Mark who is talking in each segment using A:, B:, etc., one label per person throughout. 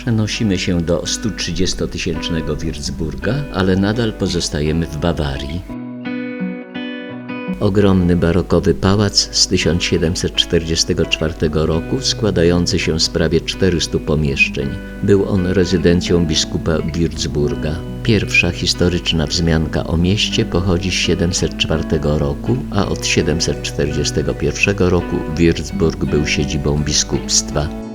A: Przenosimy się do 130-tysięcznego Würzburga, ale nadal pozostajemy w Bawarii. Ogromny barokowy pałac z 1744 roku, składający się z prawie 400 pomieszczeń. Był on rezydencją biskupa Würzburga. Pierwsza historyczna wzmianka o mieście pochodzi z 704 roku, a od 741 roku Würzburg był siedzibą biskupstwa.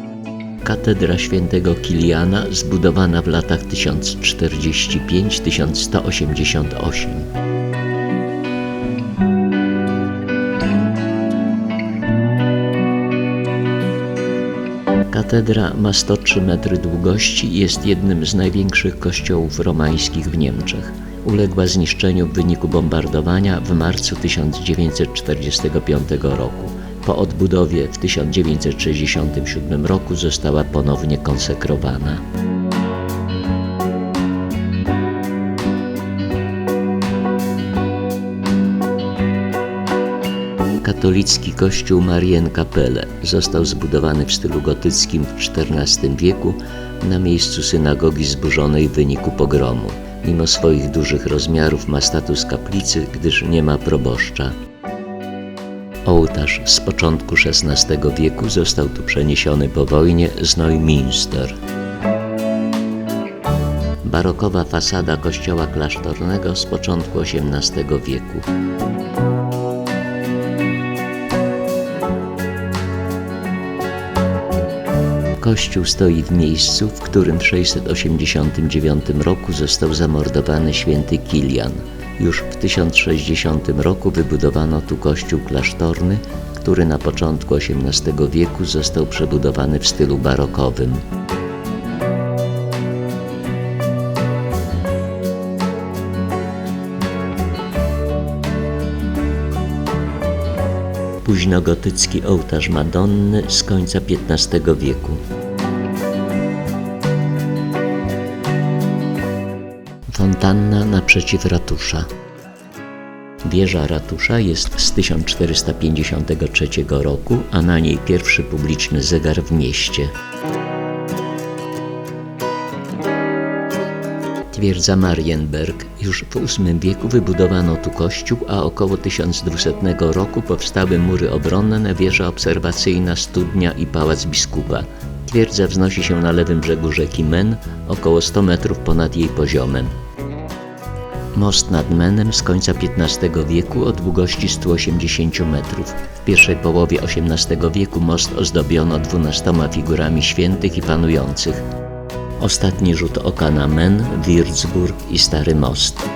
A: Katedra świętego Kiliana zbudowana w latach 1045-1188. Katedra ma 103 metry długości i jest jednym z największych kościołów romańskich w Niemczech. Uległa zniszczeniu w wyniku bombardowania w marcu 1945 roku. Po odbudowie w 1967 roku została ponownie konsekrowana. Katolicki kościół Marienkapelle został zbudowany w stylu gotyckim w XIV wieku na miejscu synagogi zburzonej w wyniku pogromu. Mimo swoich dużych rozmiarów ma status kaplicy, gdyż nie ma proboszcza. Ołtarz z początku XVI wieku został tu przeniesiony po wojnie z Neumünster. Barokowa fasada kościoła klasztornego z początku XVIII wieku. Kościół stoi w miejscu, w którym w 689 roku został zamordowany święty Kilian. Już w 1060 roku wybudowano tu kościół klasztorny, który na początku XVIII wieku został przebudowany w stylu barokowym. Późnogotycki ołtarz Madonny z końca XV wieku. Fontanna naprzeciw ratusza. Wieża ratusza jest z 1453 roku, a na niej pierwszy publiczny zegar w mieście. Twierdza Marienberg. Już w VIII wieku wybudowano tu kościół, a około 1200 roku powstały mury obronne, wieża obserwacyjna, studnia i pałac biskupa. Twierdza wznosi się na lewym brzegu rzeki Men, około 100 metrów ponad jej poziomem. Most nad Menem z końca XV wieku o długości 180 metrów. W pierwszej połowie XVIII wieku most ozdobiono dwunastoma figurami świętych i panujących. Ostatni rzut oka na Men, Würzburg i Stary Most.